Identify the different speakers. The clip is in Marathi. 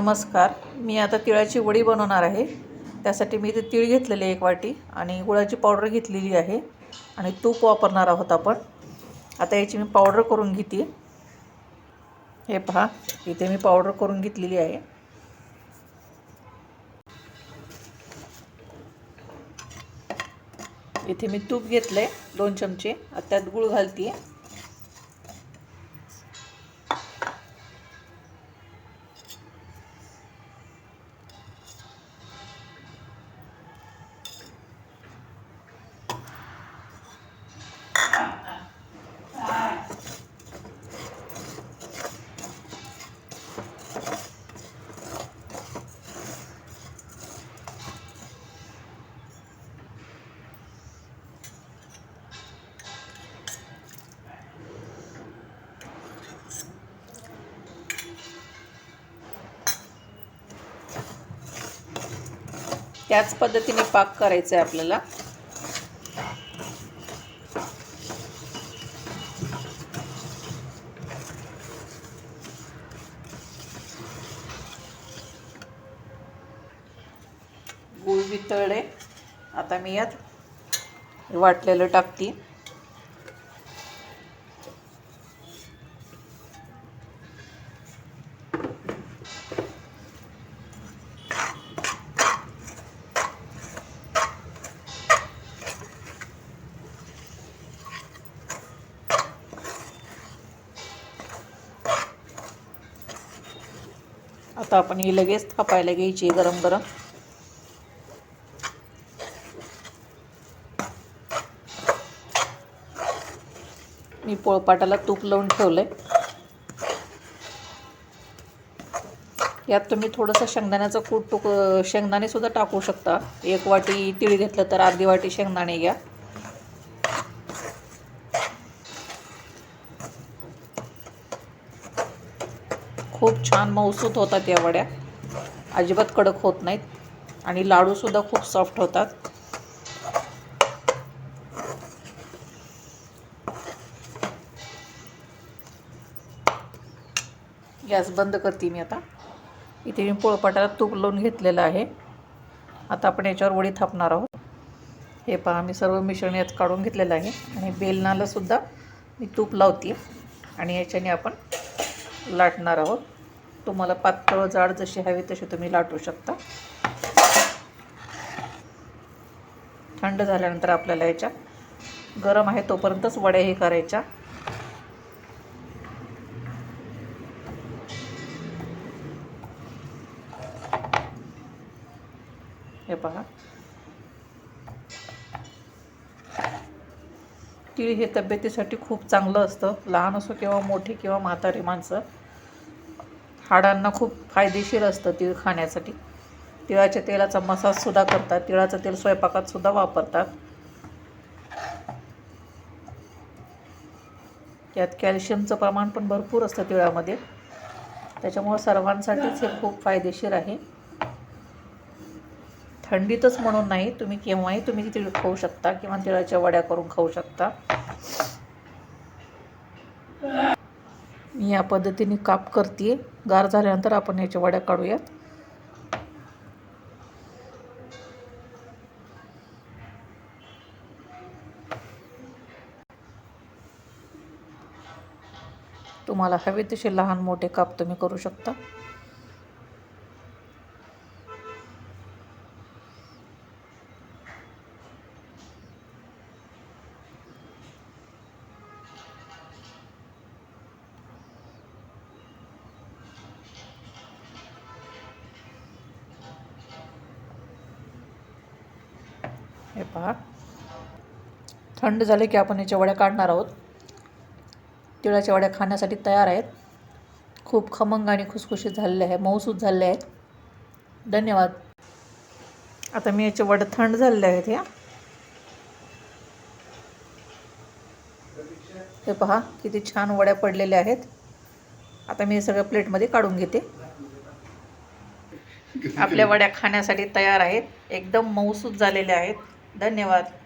Speaker 1: नमस्कार. मी आता तिळाची वडी बनवणार आहे. त्यासाठी मी इथे तीळ घेतलेले एक वाटी आणि गुळाची पावडर घेतलेली आहे आणि तूप वापरणार आहोत आपण. आता याची मी पावडर करून घेते. हे पहा इथे मी पावडर करून घेतलेली आहे. इथे मी तूप घेतलं आहे दोन चमचे. आता त्यात गुळ घालते. त्याच पद्धतीने पाक करायचा आहे आपल्याला. गुळ वितळले. आता मी यात वाटलेलं टाकते. आता आपण ही लगेच थापायला घ्यायची गरम गरम. मी पोळपाटाला तूप लावून ठेवलंय. यात तुम्ही थोडंसं शेंगदाण्याचं कूट टुक शेंगदाणे सुद्धा टाकू शकता. एक वाटी तिळ घेतलं तर अर्धी वाटी शेंगदाणे घ्या. खूप छान मऊसूत होतात या वड्या. अजिबात कडक होत नाहीत. आणि लाडूसुद्धा खूप सॉफ्ट होतात. गॅस बंद करते मी आता. इथे मी पोळपाटाला तूप लावून घेतलेलं आहे. आता आपण याच्यावर वडी थापणार आहोत. हे पहा मी सर्व मिश्रण यात काढून घेतलेलं आहे. आणि बेलनालासुद्धा मी तूप लावते. आणि याच्याने आपण लाटणार आहोत. तुम्हाला पातळ जाड जशी हवी तशी तुम्ही लाटू शकता. थंड झाल्यानंतर आपल्याला याच्या गरम आहे तोपर्यंतच वड्या हे करायच्या. हे पहा. तीळ हे तब्येतीसाठी खूप चांगलं असतं. लहान असो किंवा मोठी किंवा म्हातारी माणसं हाडांना खूप फायदेशीर असतं तिळ खाण्यासाठी. तिळाच्या तेलाचा मसाजसुद्धा करतात. तिळाचं तेल स्वयंपाकातसुद्धा वापरतात. यात कॅल्शियमचं प्रमाण पण भरपूर असतं तिळामध्ये. त्याच्यामुळं सर्वांसाठीच हे खूप फायदेशीर आहे. थंडीतच म्हणून नाही तुम्ही केव्हाही तुम्ही तिळ खाऊ शकता किंवा तिळाच्या वड्या करून खाऊ शकता. मी या पद्धतीने काप करते गार झाल्यानंतर आपण याच्या वड्या काढूयात. तुम्हाला हवे तसे लहान मोठे काप तुम्ही करू शकता. हे पहा. थंड झाले की आपण याच्या वड्या काढणार आहोत. तिळाच्या वड्या खाण्यासाठी तयार आहेत. खूप खमंग आणि खुसखुशीत झालेले आहे मऊसूत झालेले आहेत. धन्यवाद. आता मी याचे वड्या थंड झालेले आहेत ह्या हे पहा किती छान वड्या पडलेल्या आहेत. आता मी हे सगळं प्लेटमध्ये काढून घेते. आपल्या वड्या खाण्यासाठी तयार आहेत. एकदम मऊसूत झालेल्या आहेत. धन्यवाद.